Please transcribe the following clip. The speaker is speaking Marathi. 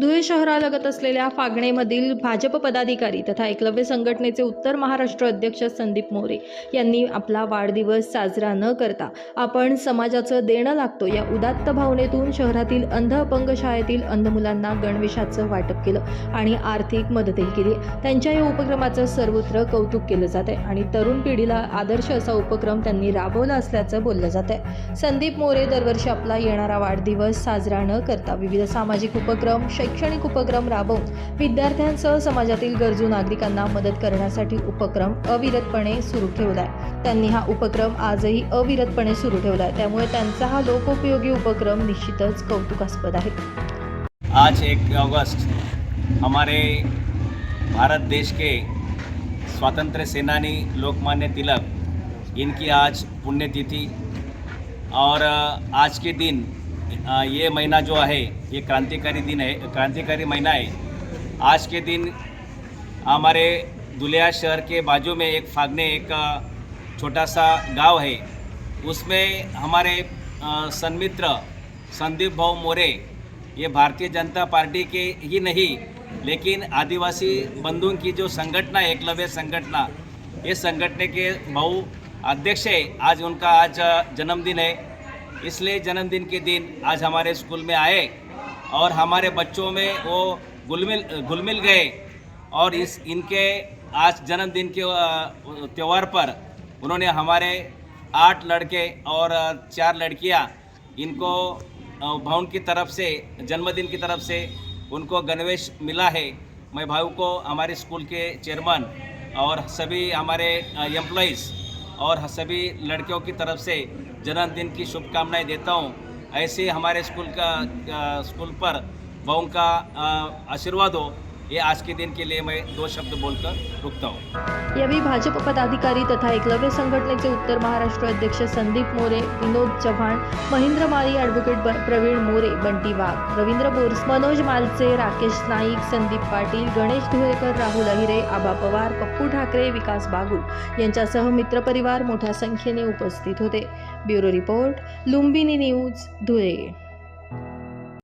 धुळे शहरालगत असलेल्या फागणेमधील भाजप पदाधिकारी तथा एकलव्य संघटनेचे उत्तर महाराष्ट्र अध्यक्ष संदीप मोरे यांनी आपला वाढदिवस साजरा न करता आपण समाजाचं देणं लागतो या उदात्त भावनेतून शहरातील अंध अपंग शाळेतील अंध मुलांना गणवेशाचं वाटप केलं आणि आर्थिक मदतही केली. त्यांच्या या उपक्रमाचं सर्वत्र कौतुक केलं जात आहे आणि तरुण पिढीला आदर्श असा उपक्रम त्यांनी राबवला असल्याचं बोललं जात आहे संदीप मोरे दरवर्षी आपला येणारा वाढदिवस साजरा न करता विविध सामाजिक उपक्रम शैक्षणिक शैक्षणिक उपक्रम राबवून विद्यार्थ्यांसह समाजातील गरजू नागरिकांना मदत करण्यासाठी उपक्रम अविरतपणे सुरू ठेवलाय. त्यांनी हा उपक्रम आजही अविरतपणे सुरू ठेवलाय. त्यामुळे त्यांचा हा लोकोपयोगी उपक्रम निश्चितच कौतुकास्पद आहे. आज एक अगस्त हमारे भारत देश के स्वतंत्र सेनानी लोकमान्य तिलक इनकी आज पुण्यतिथि और आज के दिन ये महीना जो है ये क्रांतिकारी दिन है क्रांतिकारी महीना है आज के दिन हमारे दुलिया शहर के बाजू में एक फागने एक छोटा सा गांव है। उसमें हमारे सन्मित्र संदीप भाऊ मोरे ये भारतीय जनता पार्टी के ही नहीं लेकिन आदिवासी बंधुओं की जो संगठना है एकलव्य संगठना ये संगठन के भाऊ अध्यक्ष है। आज उनका आज जन्मदिन है। इसलिए जन्मदिन के दिन आज हमारे स्कूल में आए और हमारे बच्चों में वो घुलमिल घुलमिल गए और इस, इनके आज जन्मदिन के त्यौहार पर उन्होंने हमारे आठ लड़के और चार लड़कियाँ इनको भाउन की तरफ़ से, जन्मदिन की तरफ़ से उनको गणवेश मिला है। मैं भाई को, हमारे स्कूल के चेयरमैन और सभी हमारे एम्प्लॉइज़ और सभी लड़कियों की तरफ से जन्मदिन की शुभकामनाएं देता हूं। ऐसे हमारे स्कूल का स्कूल पर वह का आशीर्वाद हो। ये आज के दिन के लिए मैं दो शब्द बोलकर रुकता हूँ। यावेळी भाजप पदाधिकारी तथा एकलव्य संघटनेचे उत्तर महाराष्ट्र अध्यक्ष संदीप मोरे विनोद चव्हाण महेंद्र माळी ॲडव्होकेट ब- प्रवीण मोरे बंटी वाघ रवींद्र बोर्स मनोज मालचे राकेश नाईक संदीप पाटील गणेश धुळेकर राहुल अहिरे आबा पवार पप्पू ठाकरे विकास बागुल यांच्यासह मित्रपरिवार मोठ्या संख्येने उपस्थित होते. Bureau report Lumbini news Dhule.